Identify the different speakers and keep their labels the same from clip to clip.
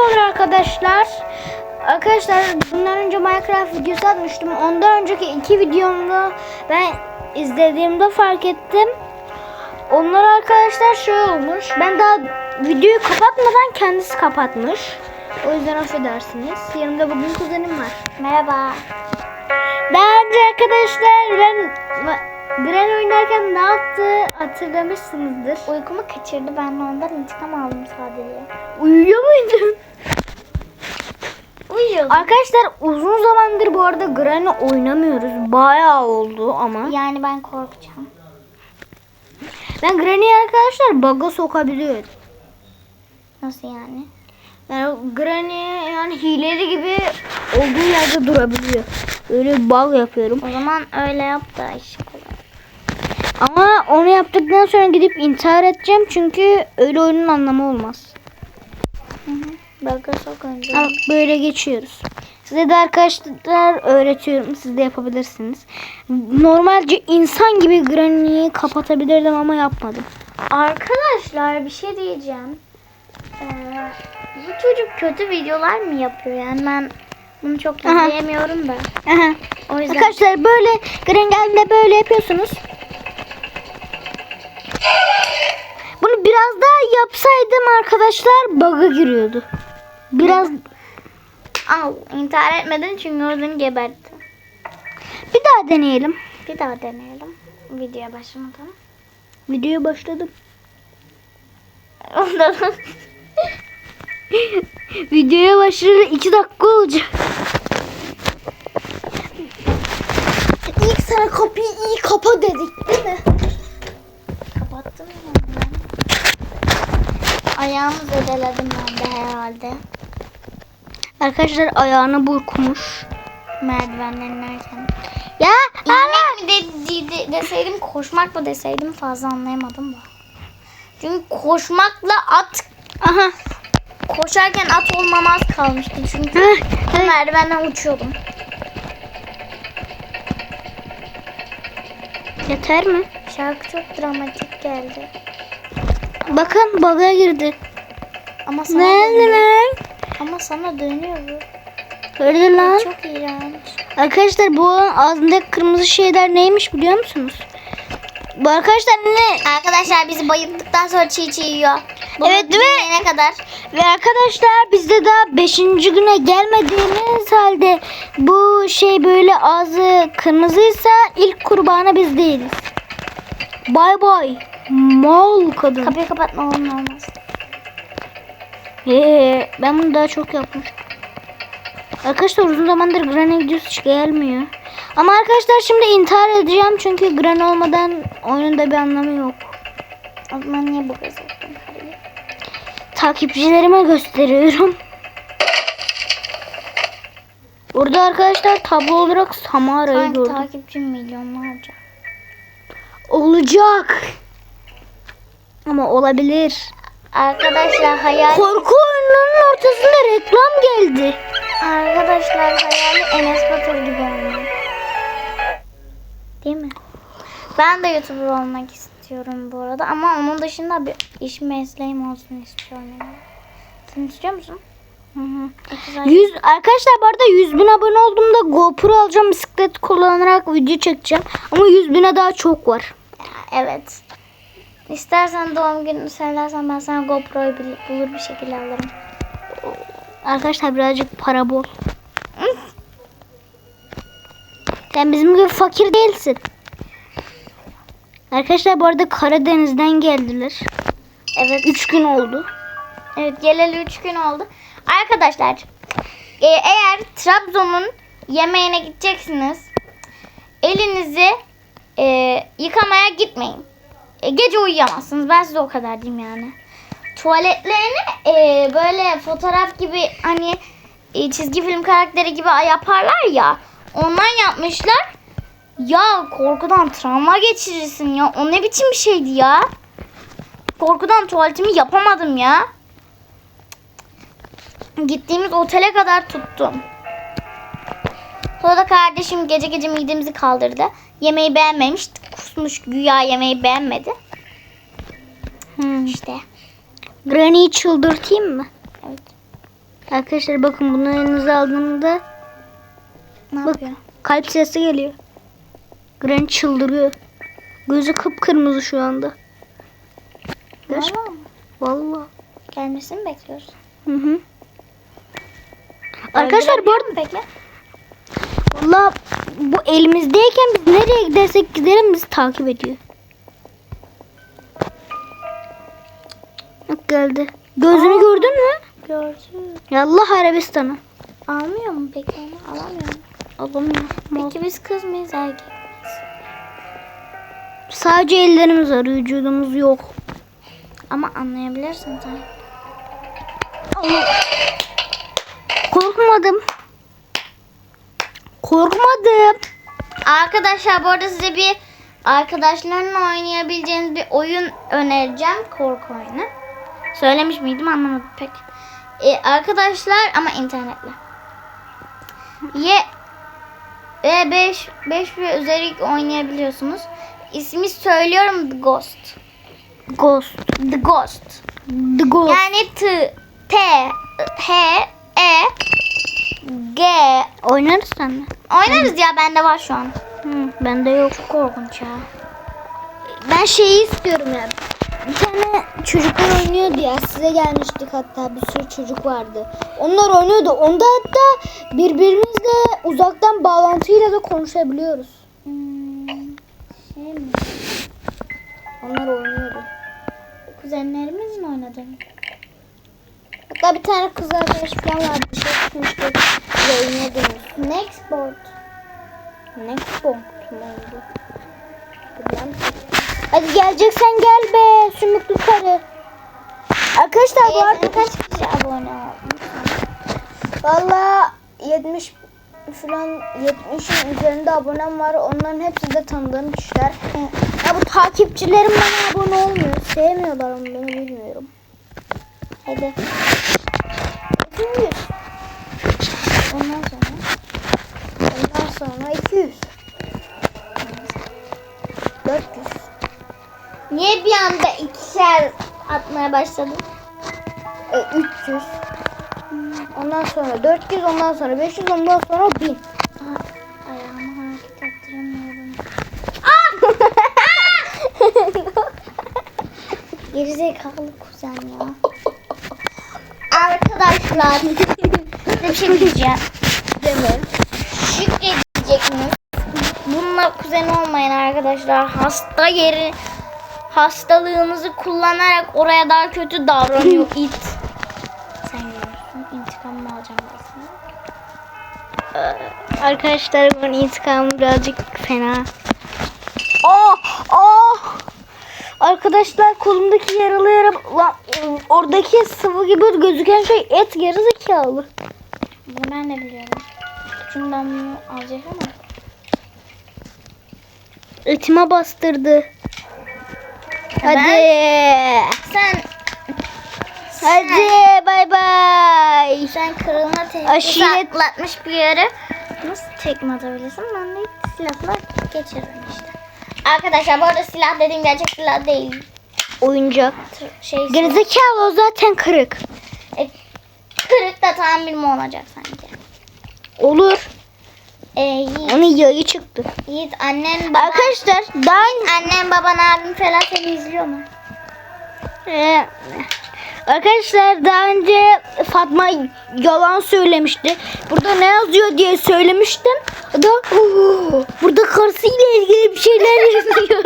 Speaker 1: Merhabalar arkadaşlar. Arkadaşlar bundan önce Minecraft videosu atmıştım. Ondan önceki iki videomda ben izlediğimde fark ettim. Onlar arkadaşlar şey olmuş. Ben daha videoyu kapatmadan kendisi kapatmış. O yüzden affedersiniz. Yanımda bugün kuzenim var.
Speaker 2: Merhaba.
Speaker 1: Daha önce arkadaşlar ben Gren oynarken ne yaptı hatırlamışsınızdır.
Speaker 2: Uykumu kaçırdı. Ben ondan intikam aldım sadece.
Speaker 1: Uyuyor muydun?
Speaker 2: Uyuyordum.
Speaker 1: Arkadaşlar uzun zamandır bu arada Granny oynamıyoruz. Bayağı oldu ama.
Speaker 2: Yani ben korkacağım.
Speaker 1: Ben Granny'yi arkadaşlar bug'a sokabiliyorum.
Speaker 2: Nasıl yani?
Speaker 1: Yani Granny yani hileli gibi olduğu yerde durabiliyor. Öyle bug yapıyorum.
Speaker 2: O zaman öyle yap da iş kolay.
Speaker 1: Ama onu yaptıktan sonra gidip intihar edeceğim çünkü öyle oyunun anlamı olmaz.
Speaker 2: Hı hı. Önce.
Speaker 1: Bak böyle geçiyoruz. Size de arkadaşlar öğretiyorum. Siz de yapabilirsiniz. Normalce insan gibi Granny'yi kapatabilirdim ama yapmadım.
Speaker 2: Arkadaşlar bir şey diyeceğim. Ee, bu çocuk kötü videolar mı yapıyor? Yani ben bunu çok izleyemiyorum da.
Speaker 1: Aha.
Speaker 2: O yüzden
Speaker 1: Arkadaşlar böyle Granny geldiğinde böyle yapıyorsunuz. Yapsaydım arkadaşlar bug'a giriyordu. Biraz
Speaker 2: al intihar etmedin çünkü oradan gebertti.
Speaker 1: bir daha deneyelim.
Speaker 2: Bir daha deneyelim. Videoya başlamadan.
Speaker 1: Videoya başladım.
Speaker 2: Ondan
Speaker 1: Videoya başlayalı 2 dakika olacak. İlk sana kapıyı iyi kapa dedik değil mi?
Speaker 2: kapattım mı? Ayağımı zedeledim ben de herhalde.
Speaker 1: Arkadaşlar ayağını burkmuş.
Speaker 2: Merdivenlerin inerken.
Speaker 1: Ya
Speaker 2: İnmek mi de, de- de- deseydim koşmak mı deseydim fazla anlayamadım da. Çünkü koşmakla at
Speaker 1: Aha.
Speaker 2: koşarken at olmamaz kalmıştı çünkü merdivenden uçuyordum.
Speaker 1: Yeter mi?
Speaker 2: Şarkı çok dramatik geldi.
Speaker 1: Bakın bug'a girdi.
Speaker 2: Ama sana
Speaker 1: Ne lan?
Speaker 2: Ama sana dönüyor bu.
Speaker 1: Öyle lan.
Speaker 2: Çok iğrenç.
Speaker 1: Arkadaşlar bu ağzındaki kırmızı şeyler neymiş biliyor musunuz? Bu arkadaşlar ne?
Speaker 2: Arkadaşlar bizi bayılttıktan sonra çiğ çiğ yiyor. Bunu
Speaker 1: Evet, ve-
Speaker 2: dinleyene kadar.
Speaker 1: Ve arkadaşlar biz de daha 5. güne gelmediğimiz halde bu şey böyle ağzı kırmızıysa ilk kurbanı biz değiliz. Bay bay. Mal kadın.
Speaker 2: Kapıyı kapatma onun olmaz.
Speaker 1: Ee, ben bunu daha çok yapmıştım. Arkadaşlar uzun zamandır Granny videosu hiç gelmiyor. Ama arkadaşlar şimdi intihar edeceğim çünkü Granny olmadan oyunun da bir anlamı yok.
Speaker 2: O zaman niye bu karıyı?
Speaker 1: Takipçilerime gösteriyorum. Burada arkadaşlar tablo olarak Samara'yı gördüm.
Speaker 2: takipçim milyonlarca.
Speaker 1: Olacak. Ama olabilir.
Speaker 2: Arkadaşlar hayal
Speaker 1: Korku oyunlarının ortasında reklam geldi.
Speaker 2: Arkadaşlar hayali Enes Batur gibi olmak. Değil mi? Ben de YouTuber olmak istiyorum bu arada ama onun dışında bir iş mesleğim olsun istiyorum yani. Sen istiyor musun?
Speaker 1: Hı hı.
Speaker 2: Güzel.
Speaker 1: 100 arkadaşlar bu arada 100 bin abone olduğumda GoPro alacağım bisiklet kullanarak video çekeceğim. Ama 100 bine daha çok var.
Speaker 2: Evet. İstersen doğum gününü söylersen ben sana GoPro'yu bul- bulur bir şekilde alırım.
Speaker 1: Arkadaşlar birazcık para bol. Sen bizim gibi fakir değilsin. Arkadaşlar bu arada Karadeniz'den geldiler.
Speaker 2: Evet.
Speaker 1: 3 gün oldu.
Speaker 2: Evet geleli 3 gün oldu. Arkadaşlar e, eğer Trabzon'un yemeğine gideceksiniz elinizi e, yıkamaya gitmeyin. E, gece uyuyamazsınız. Ben size o kadar diyeyim yani. Tuvaletlerini e, böyle fotoğraf gibi hani e, çizgi film karakteri gibi yaparlar ya. Ondan yapmışlar. Ya korkudan travma geçirirsin ya. O ne biçim bir şeydi ya. Korkudan tuvaletimi yapamadım ya. Gittiğimiz otele kadar tuttum. Sonra da kardeşim gece gece midemizi kaldırdı. Yemeği beğenmemiş. Kusmuş güya yemeği beğenmedi.
Speaker 1: Hmm.
Speaker 2: İşte.
Speaker 1: Granny'yi çıldırtayım mı?
Speaker 2: Evet.
Speaker 1: Arkadaşlar bakın bunu elinize aldığımda
Speaker 2: Ne
Speaker 1: bak
Speaker 2: yapıyor?
Speaker 1: kalp sesi geliyor. Granny çıldırıyor. Gözü kıpkırmızı şu anda.
Speaker 2: Valla mı?
Speaker 1: Vallahi.
Speaker 2: Gelmesini bekliyoruz.
Speaker 1: Hı hı. Arkadaşlar bu arada
Speaker 2: peki?
Speaker 1: Valla bu elimizdeyken biz nereye gidersek gidelim bizi takip ediyor. Bak geldi. Gözünü
Speaker 2: Aa.
Speaker 1: gördün mü?
Speaker 2: Gördüm.
Speaker 1: Yallah Arabistan'a.
Speaker 2: Almıyor mu peki onu? Alamıyor mu?
Speaker 1: Alamıyor.
Speaker 2: Peki biz kız mıyız erkek?
Speaker 1: Sadece ellerimiz var vücudumuz yok.
Speaker 2: Ama anlayabilirsin sen.
Speaker 1: Korkmadım. Korkmadım.
Speaker 2: Arkadaşlar bu arada size bir arkadaşlarınla oynayabileceğiniz bir oyun önereceğim. Korku oyunu. Söylemiş miydim anlamadım pek. Ee, arkadaşlar ama internetle. Ye ve 5 5 ve üzeri oynayabiliyorsunuz. İsmi söylüyorum The Ghost.
Speaker 1: Ghost.
Speaker 2: The Ghost.
Speaker 1: The Ghost.
Speaker 2: Yani T T H E G
Speaker 1: Oynarız seninle.
Speaker 2: Oynarız ya bende var şu an.
Speaker 1: Hı, bende yok.
Speaker 2: Korkunç ya.
Speaker 1: Ben şeyi istiyorum ya. Bir tane çocuklar oynuyordu ya. Size gelmiştik hatta bir sürü çocuk vardı. Onlar oynuyordu. Onda hatta birbirimizle uzaktan bağlantıyla da konuşabiliyoruz.
Speaker 2: Hmm, şey mi?
Speaker 1: Onlar oynuyordu.
Speaker 2: Kuzenlerimizin oynadı mı?
Speaker 1: Hatta bir tane kız arkadaş falan vardı. Şey çıkmıştı. Biz oynuyordunuz.
Speaker 2: Nextboard.
Speaker 1: Nextbox mu oldu? Bilmem. Hadi geleceksen gel be sümüklü karı. Arkadaşlar bu arada
Speaker 2: Ee, kaç kişi abone olmuş?
Speaker 1: Valla 70 falan 70'in üzerinde abonem var. Onların hepsi de tanıdığım kişiler. Ya bu takipçilerim bana abone olmuyor. Sevmiyorlar onu beni bilmiyorum.
Speaker 2: Hadi.
Speaker 1: 200.
Speaker 2: Ondan sonra.
Speaker 1: Ondan sonra 200. 400.
Speaker 2: Niye bir anda ikişer atmaya başladın?
Speaker 1: E, 300. Ondan sonra 400, ondan sonra 500, ondan sonra 1000.
Speaker 2: Aa, ayağımı hareket ettiremiyorum. Gerizekalı kuzen ya. Size bir şey diyeceğim.
Speaker 1: Deme.
Speaker 2: Şükredeceksiniz. Bununla kuzen olmayın arkadaşlar. Hasta yeri hastalığınızı kullanarak oraya daha kötü davranıyor it. Sen görürsün. İntikamımı alacağım ben sana.
Speaker 1: Arkadaşlar bunun intikamı birazcık fena. Oh! Arkadaşlar kolumdaki yaralı yara... Lan, oradaki sıvı gibi gözüken şey et gerizekalı.
Speaker 2: Bunu ben de biliyorum. Çünkü ben bunu alacağım ama.
Speaker 1: Etime bastırdı. Hadi.
Speaker 2: Sen
Speaker 1: Hadi bay bay.
Speaker 2: sen kırılma tehlikesi atlatmış bir yere nasıl tekme atabilirsin? Ben de silahla geçiririm işte. Arkadaşlar bu arada silah dediğim gerçek silah değil.
Speaker 1: Oyuncak.
Speaker 2: Şey.
Speaker 1: Gerizekalı o zaten kırık.
Speaker 2: E, kırık da tamir mi olacak sanki?
Speaker 1: Olur.
Speaker 2: E, Yiğit,
Speaker 1: Onun yayı çıktı.
Speaker 2: Yiğit annen baban,
Speaker 1: Arkadaşlar daha
Speaker 2: annen baban abim falan seni izliyor mu?
Speaker 1: Ee, Arkadaşlar daha önce Fatma yalan söylemişti. Burada ne yazıyor diye söylemiştim. O da "Oo, burada karısıyla ilgili bir şeyler yazıyor.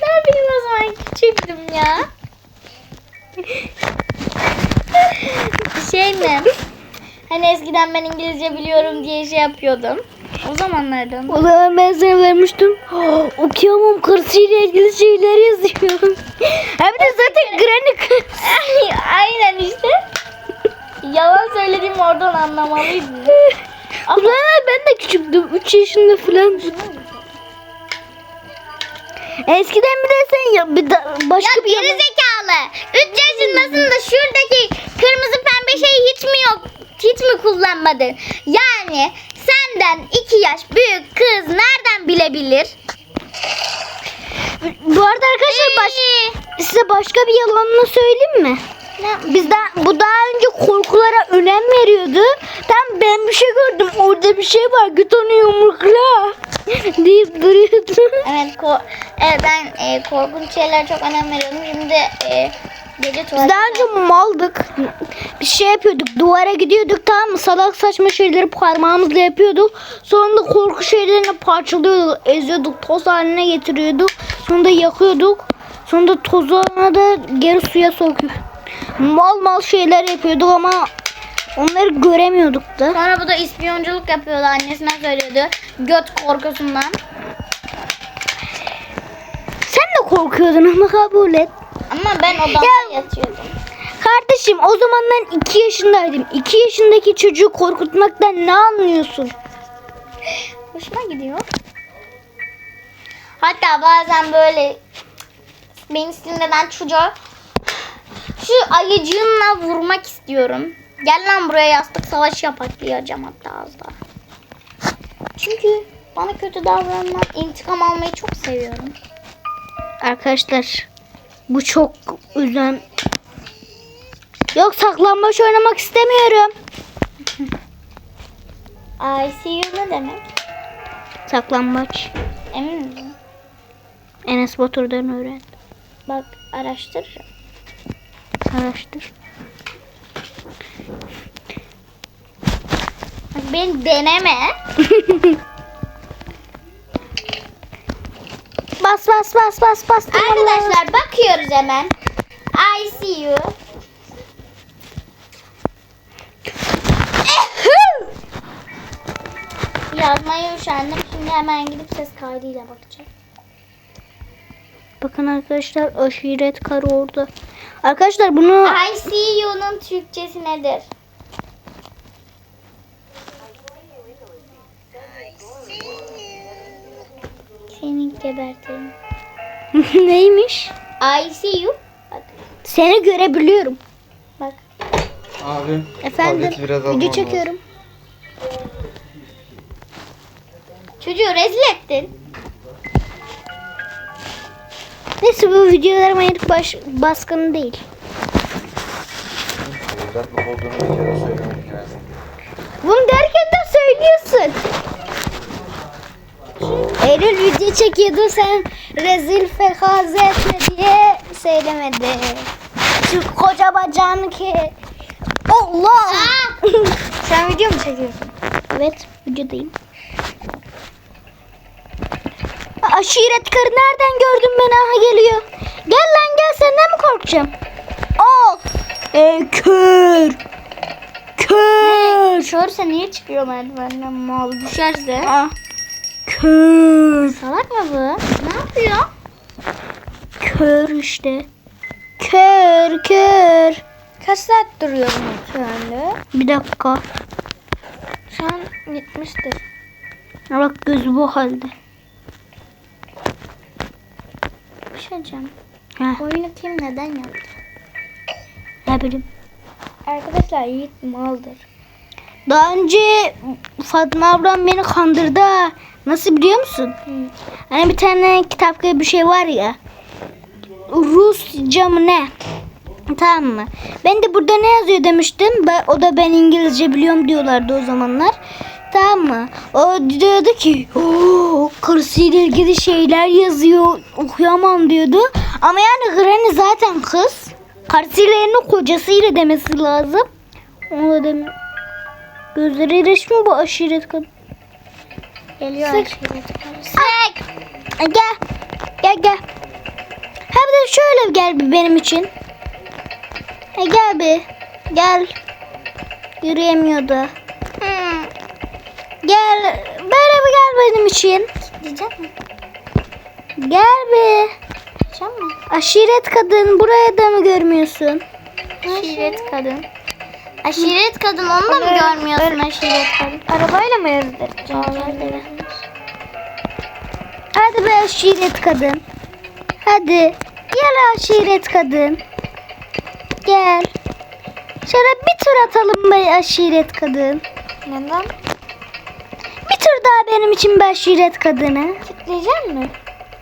Speaker 2: ne yapayım o zaman küçüktüm ya. şey mi? Hani eskiden ben İngilizce biliyorum diye şey yapıyordum. O zamanlardan.
Speaker 1: o zaman ben sana vermiştim. "Oo, Okuyamam karısıyla ilgili şeyler yazıyor. Hem de zaten Granny kız.
Speaker 2: Aynen işte. Yalan söylediğim oradan anlamalıydım.
Speaker 1: Ulan ben de küçüktüm. 3 yaşında falan. Eskiden bir de sen ya bir da, başka
Speaker 2: Ya
Speaker 1: bir
Speaker 2: geri zekalı. 3 yaşındasın da şuradaki kırmızı pembe şey hiç mi yok? Hiç mi kullanmadın? Yani senden 2 yaş büyük kız nereden bilebilir?
Speaker 1: Bu arada arkadaşlar baş, size başka bir yalanını söyleyeyim mi? Biz daha, bu daha önce korkulara yapıyordu. Tam ben bir şey gördüm. Orada bir şey var. Git onu yumrukla. deyip duruyordu.
Speaker 2: Evet, ko evet ben e, korkunç şeyler çok önem veriyorum. Şimdi e, gece
Speaker 1: Biz daha önce maldık. Bir şey yapıyorduk. Duvara gidiyorduk tamam mı? Salak saçma şeyleri parmağımızla yapıyorduk. Sonra da korku şeylerini parçalıyorduk. Eziyorduk. Toz haline getiriyorduk. Sonra da yakıyorduk. Sonra da tozlarına da geri suya sokuyor. Mal mal şeyler yapıyorduk ama onları göremiyorduk da.
Speaker 2: Sonra bu da ispiyonculuk yapıyordu. Annesine söylüyordu. Göt korkusundan.
Speaker 1: Sen de korkuyordun ama kabul et.
Speaker 2: Ama ben odamda
Speaker 1: Ya-
Speaker 2: yatıyordum.
Speaker 1: Kardeşim o zamanlar 2 yaşındaydım. 2 yaşındaki çocuğu korkutmaktan ne anlıyorsun?
Speaker 2: Hoşuma gidiyor. Hatta bazen böyle beni sinirlenen çocuğa şu ayıcığımla vurmak istiyorum. Gel lan buraya yastık savaşı yapak diyeceğim hatta az daha. Çünkü bana kötü davranan intikam almayı çok seviyorum.
Speaker 1: Arkadaşlar bu çok üzen. Yok saklambaç oynamak istemiyorum.
Speaker 2: I see you ne demek?
Speaker 1: Saklambaç.
Speaker 2: Emin misin?
Speaker 1: Enes Batur'dan öğren.
Speaker 2: Bak araştıracağım.
Speaker 1: Araştır.
Speaker 2: Bak beni deneme.
Speaker 1: Bas bas bas bas bas.
Speaker 2: Arkadaşlar bakıyoruz hemen. I see you. Yazmaya üşendim. Şimdi hemen gidip ses kaydıyla bakacağım.
Speaker 1: Bakın arkadaşlar aşiret karı orada. Arkadaşlar bunu
Speaker 2: I see you'nun Türkçesi nedir? Seni gebertirim.
Speaker 1: neymiş?
Speaker 2: I see you. Bak.
Speaker 1: Seni görebiliyorum.
Speaker 2: Bak.
Speaker 3: Abi.
Speaker 1: Efendim video
Speaker 3: lazım.
Speaker 1: çekiyorum.
Speaker 2: Çocuğu rezil ettin.
Speaker 1: Neyse bu videolarıma yeni baş, baskını değil. Bunu derken de söylüyorsun. Eylül video çekiyordu sen rezil fekaze etme diye söylemedi. Şu koca bacağını ki. Allah!
Speaker 2: Sen video mu çekiyorsun?
Speaker 1: evet videodayım. Aşiret karı nereden gördün beni aha geliyor. Gel lan gel senden mi korkacağım? Al. E, kör. Kör.
Speaker 2: Körse niye çıkıyor merdivenden mal düşerse?
Speaker 1: Ah. Kör.
Speaker 2: Salak mı bu? Ne yapıyor?
Speaker 1: Kör işte. Kör kör.
Speaker 2: Kaç saat duruyor bu körlü?
Speaker 1: Bir dakika.
Speaker 2: Şu an bitmiştir.
Speaker 1: Ha Bak gözü bu halde.
Speaker 2: Bir şey diyeceğim.
Speaker 1: Heh,
Speaker 2: Oyunu kim neden yaptı?
Speaker 1: ne bileyim.
Speaker 2: Arkadaşlar Yiğit maldır.
Speaker 1: Daha önce Fatma ablam beni kandırdı. Nasıl biliyor musun? Hani bir tane kitap gibi bir şey var ya. Rusça mı ne? Tamam mı? Ben de burada ne yazıyor demiştim. O da ben İngilizce biliyorum diyorlardı o zamanlar. Tamam mı? O diyordu ki "Oo, karısıyla ilgili şeyler yazıyor. Okuyamam diyordu. Ama yani Granny zaten kız. Karısıyla yerine kocasıyla demesi lazım. Onu da demiyor. Gözleri resmi bu aşiret kadın.
Speaker 2: Geliyor
Speaker 1: Sık.
Speaker 2: aşiret.
Speaker 1: Ay, Gel. Gel gel. Bir de şöyle gel bir benim için. Ha, gel bir. Gel. Yürüyemiyordu.
Speaker 2: Hmm.
Speaker 1: Gel. Böyle bir gel benim için.
Speaker 2: Diyecek mi?
Speaker 1: Gel bir.
Speaker 2: Diyecek mi?
Speaker 1: Aşiret kadın buraya da mı görmüyorsun?
Speaker 2: Aşiret kadın. Aşiret kadın onu da mı görmüyorsun aşiret kadın? Arabayla mı yazdıracağım?
Speaker 1: Hadi be aşiret kadın. Hadi. Gel aşiret kadın. Gel. Şöyle bir tur atalım be aşiret kadın.
Speaker 2: Neden?
Speaker 1: Bir tur daha benim için be aşiret kadını.
Speaker 2: Kitleyecek mi?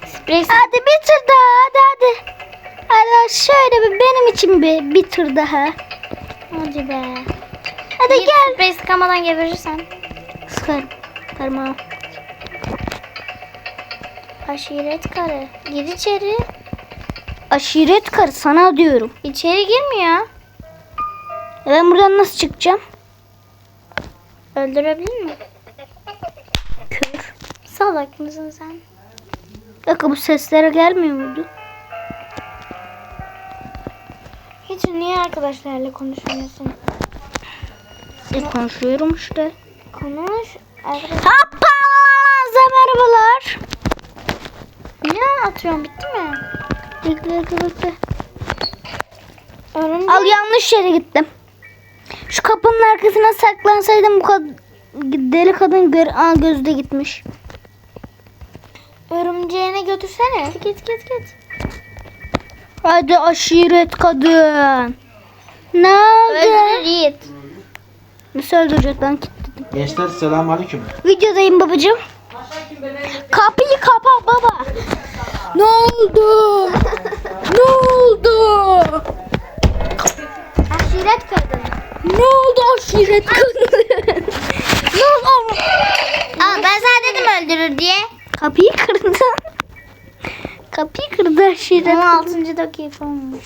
Speaker 2: Sprey
Speaker 1: Hadi bir tur daha hadi hadi. Hadi şöyle bir benim için bir, bir tur daha.
Speaker 2: Hadi be.
Speaker 1: Hadi
Speaker 2: Yiğit,
Speaker 1: gel.
Speaker 2: Sprey sıkamadan geberirsen.
Speaker 1: Sıkarım. Tamam.
Speaker 2: Aşiret karı. Gir içeri.
Speaker 1: Aşiret karı sana diyorum.
Speaker 2: İçeri girmiyor.
Speaker 1: E Ben buradan nasıl çıkacağım?
Speaker 2: Öldürebilir mi?
Speaker 1: Kör.
Speaker 2: Salak mısın sen?
Speaker 1: Bir dakika bu seslere gelmiyor muydu?
Speaker 2: Hiç niye arkadaşlarla konuşmuyorsun?
Speaker 1: E konuşuyorum işte.
Speaker 2: Konuş.
Speaker 1: Hoppa! Merhabalar.
Speaker 2: Ne atıyorsun bitti mi?
Speaker 1: Bekle bekle.
Speaker 2: Örümcek.
Speaker 1: Al yanlış yere gittim. Şu kapının arkasına saklansaydım bu kad- deli kadın gör Aa, gözde gitmiş.
Speaker 2: Örümceğine götürsene. Git git git.
Speaker 1: Hadi aşiret kadın. Ne oldu? Nasıl öldürecek lan kilitledim.
Speaker 3: Gençler selamünaleyküm.
Speaker 1: Videodayım babacığım. Kapıyı kapa baba. Ne oldu? ne oldu?
Speaker 2: Aşiret kadın.
Speaker 1: Ne oldu aşiret kadın? ne oldu?
Speaker 2: Aa ben sana dedim öldürür diye.
Speaker 1: Kapıyı kırdı. Kapıyı kırdı aşiret.
Speaker 2: 16. dakika olmuş.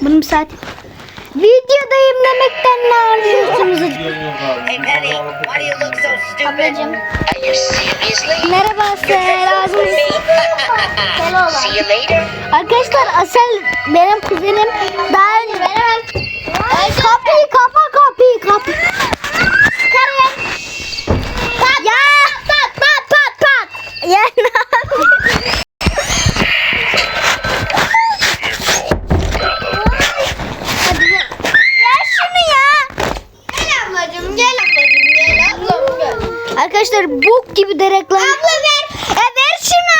Speaker 1: Bunun bir saat. Videodayım demekten ne
Speaker 4: you seriously?
Speaker 1: Merhaba selam.
Speaker 4: See you later.
Speaker 1: Arkadaşlar Asel benim kuzenim. Daha önce Kapıyı kapa kapıyı kapa. Pat, ya. Pat pat pat pat. Ya ne yapıyorsun? Hadi gel. Ver şunu ya.
Speaker 2: Gel ablacığım gel ablacığım gel ablam gel.
Speaker 1: Arkadaşlar bok gibi de reklam. Abla ver. Ya ver şunu.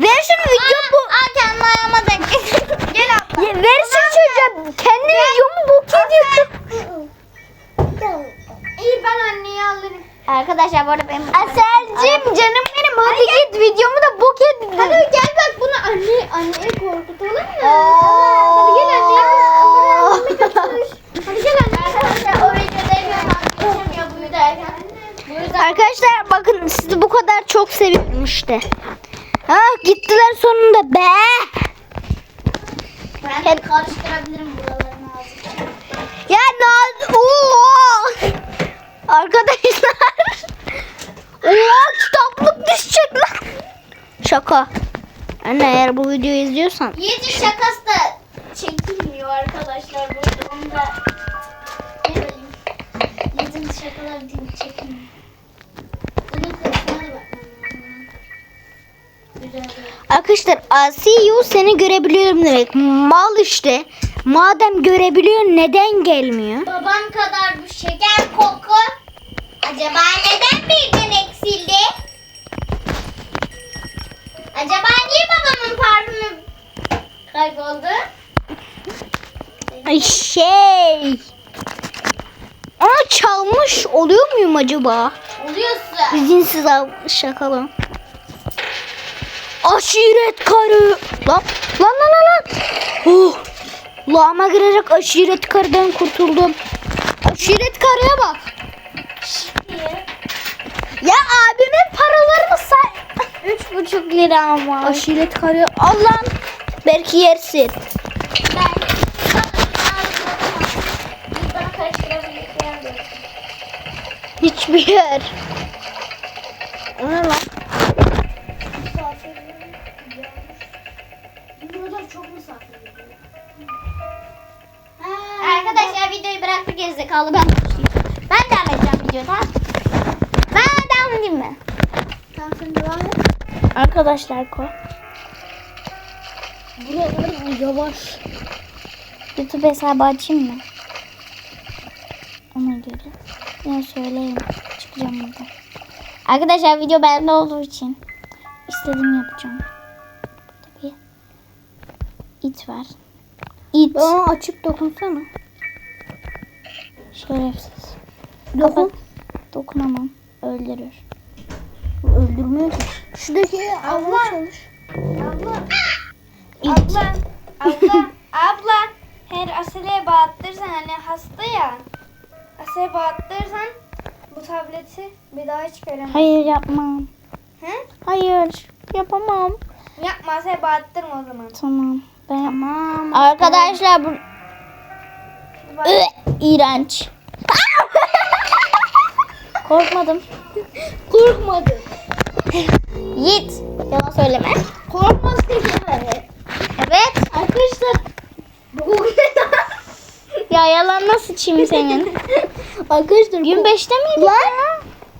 Speaker 1: Ver şunu video bu.
Speaker 2: Aa kendi ayağıma denk. gel abla.
Speaker 1: Ya versin çocuğa. Kendi videomu bok ediyor.
Speaker 2: İyi ben anneyi alırım. Arkadaşlar bu arada benim...
Speaker 1: Aselcim canım benim hadi git videomu da bok edin.
Speaker 2: Hadi gel bak bunu anne anneye korkutalım mı?
Speaker 1: Hadi
Speaker 2: gel anne. Hadi gel anne. O videodayken geçemiyor buradayken. Bu yüzden
Speaker 1: Arkadaşlar bakın sizi bu kadar çok seviyorum işte. Anne eğer bu videoyu izliyorsan.
Speaker 2: Yiğit'in şakası da çekilmiyor arkadaşlar burada. Onu da ne bileyim. Yiğit'in şakaları değil çekilmiyor.
Speaker 1: Arkadaşlar I see you seni görebiliyorum demek. Mal işte. Madem görebiliyor neden gelmiyor?
Speaker 2: Babam kadar bu şeker koku. Acaba neden birden eksildi? Acaba niye babamın parfümü kayboldu?
Speaker 1: Ay şey. Ama çalmış oluyor muyum acaba?
Speaker 2: Oluyorsun.
Speaker 1: İzinsiz al şakalı. Aşiret karı. Lan lan lan lan. lan. Oh. Lağıma girerek aşiret karıdan kurtuldum. Aşiret karıya bak. Ya abimin paralarını say.
Speaker 2: Üç buçuk lira ama.
Speaker 1: Aşiret karı. Al lan. Belki yersin. Hiçbir yer.
Speaker 2: Arkadaşlar koy.
Speaker 1: Buralar yavaş.
Speaker 2: YouTube hesabı açayım mı? Ona göre. Ya söyleyeyim. Çıkacağım buradan. Arkadaşlar video bende olduğu için istediğimi yapacağım. Bir it var. İt.
Speaker 1: Aa, açıp dokunsana.
Speaker 2: Şerefsiz.
Speaker 1: Dokun.
Speaker 2: Kapat. Dokunamam. Öldürür.
Speaker 1: Öldürmüyor ki. Şuradaki abla çalış.
Speaker 5: Abla, abla, abla. Her asileye bağıttırsan hani hasta ya.
Speaker 1: masaya battırırsan bu tableti bir daha hiç göremem.
Speaker 2: Hayır yapmam.
Speaker 1: He?
Speaker 2: Hayır yapamam.
Speaker 1: Yap masaya battırma o zaman.
Speaker 2: Tamam. Ben
Speaker 1: Tamam.
Speaker 2: Arkadaşlar bu iğrenç. Korkmadım.
Speaker 1: Korkmadı.
Speaker 2: Yiğit. Yalan söyleme.
Speaker 1: Korkmasın yani.
Speaker 2: Evet.
Speaker 1: Arkadaşlar
Speaker 2: Ya yalan nasıl çim senin?
Speaker 1: Arkadaşlar
Speaker 2: Gün 5'te miydi?
Speaker 1: Lan